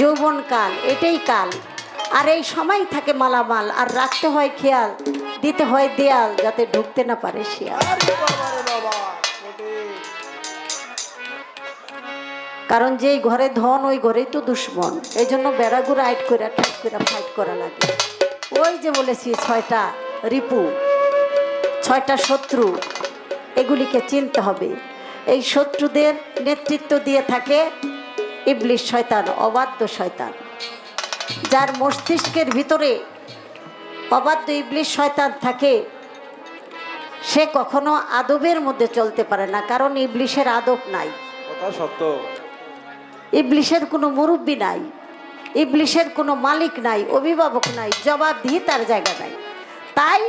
যৌবন কাল, এটাই কাল। আর এই সময় থাকে মালামাল, আর রাখতে হয় খেয়াল, দিতে হয় দেয়াল, যাতে ঢুকতে না পারে শিয়াল। কারণ যেই ঘরে ধন, ওই ঘরেই তো দুশ্মন। এই জন্য বেড়াগুলো আইট করে টাইট করে ফাইট করা লাগে। ওই যে বলেছি, ছয়টা রিপু, ছয়টা শত্রু, এগুলিকে চিনতে হবে। এই শত্রুদের নেতৃত্ব দিয়ে থাকে ইবলিশ শয়তান অবাধ্য শয়তান। যার মস্তিষ্কের ভিতরে অবাধ্য ইবলিশ শয়তান থাকে সে কখনো আদবের মধ্যে চলতে পারে না কারণ ইবলিশের আদব নাই। সত্য। ইবলিশের কোনো মুরব্বী নাই ইবলিশের কোনো মালিক নাই অভিভাবক নাই জবাবদিহি তার জায়গা নাই। তাই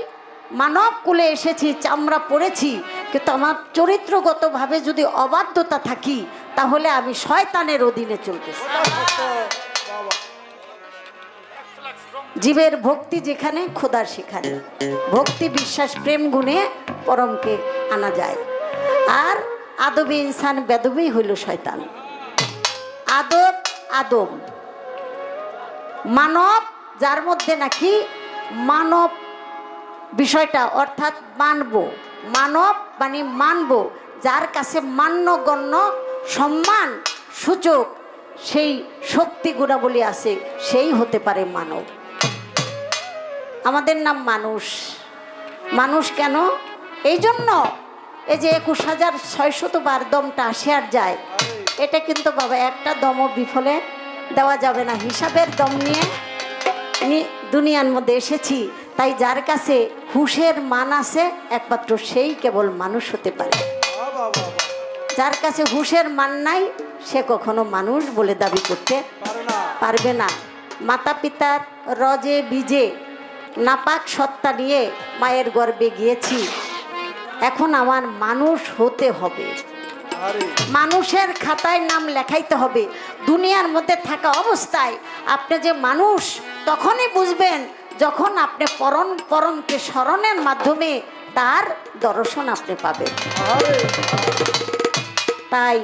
মানব কুলে এসেছি চামড়া পড়েছি কিন্তু আমার চরিত্রগতভাবে যদি অবাধ্যতা থাকি তাহলে আমি শয়তানের অধীনে চলতেছি। জীবের ভক্তি যেখানে, খোদার সেখানে। ভক্তি, বিশ্বাস, প্রেম গুণে পরমকে আনা যায়। আর আদবে ইনসান বেদবেই হইল শয়তান। আদব, আদম। মানব, যার মধ্যে নাকি মানব বিষয়টা, অর্থাৎ মানব। মানব মানে মানব, যার কাছে মান্যগণ্য সম্মান, সূচক, সেই শক্তি গুণাবলী আছে, সেই হতে পারে মানব। আমাদের নাম মানুষ। মানুষ কেন? এই জন্য এই যে একুশ হাজার ছয়শত বার দমটা আসে আর যায়, এটা কিন্তু বাবা একটা দম বিফলে দেওয়া যাবে না। হিসাবের দম নিয়ে দুনিয়ার মধ্যে এসেছি, তাই যার কাছে হুশের মান আছে, একমাত্র সেই কেবল মানুষ হতে পারে। যার কাছে হুশের মান নাই, সে কখনো মানুষ বলে দাবি করতে পারবে না। মাতা পিতার রজে বিজে নাপাক সত্তা নিয়ে মায়ের গর্ভে গিয়েছি। এখন আমার মানুষ হতে হবে। মানুষের খাতায় নাম লেখাইতে হবে। দুনিয়ার মধ্যে থাকা অবস্থায় আপনি যে মানুষ, তখনই বুঝবেন যখন আপনি পরম পরমকে স্মরণের মাধ্যমে তার দর্শন আপনি পাবেন। তাই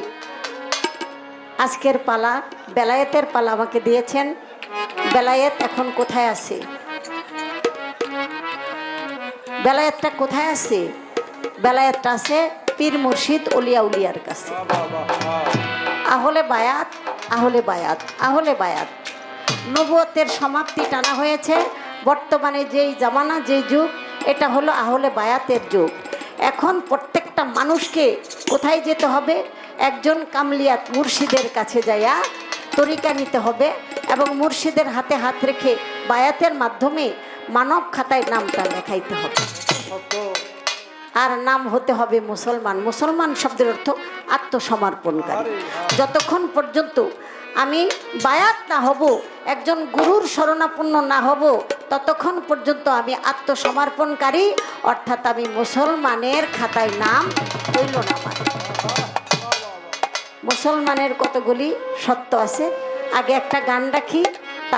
আজকের পালা, বেলায়েতের পালা আমাকে দিয়েছেন। বেলায়েত এখন কোথায় আছে? বেলায়েতটা কোথায় আছে? বেলায়েতটা আছে পীর মুর্শিদ অলিয়া উলিয়ার কাছে। আহলে বায়াত আহলে বায়াত আহলে বায়াত। নবুয়তের সমাপ্তি টানা হয়েছে। বর্তমানে যেই জামানা, যেই যুগ, এটা হলো আহলে বায়াতের যুগ। এখন প্রত্যেকটা মানুষকে কোথায় যেতে হবে? একজন কামলিয়াত মুর্শিদের কাছে যাইয়া তরিকা নিতে হবে এবং মুর্শিদের হাতে হাত রেখে বায়াতের মাধ্যমে মানব খাতায় নামটা লেখাইতে হবে। আর নাম হতে হবে মুসলমান। মুসলমান শব্দের অর্থ আত্মসমর্পণকারী। যতক্ষণ পর্যন্ত আমি বায়াত না হব একজন গুরুর শরণাপন্ন না হব ততক্ষণ পর্যন্ত আমি আত্মসমর্পণকারী, অর্থাৎ আমি মুসলমানের খাতায় নাম হইল না মুসলমানের কতগুলি সত্য আছে? আগে একটা গান রাখি।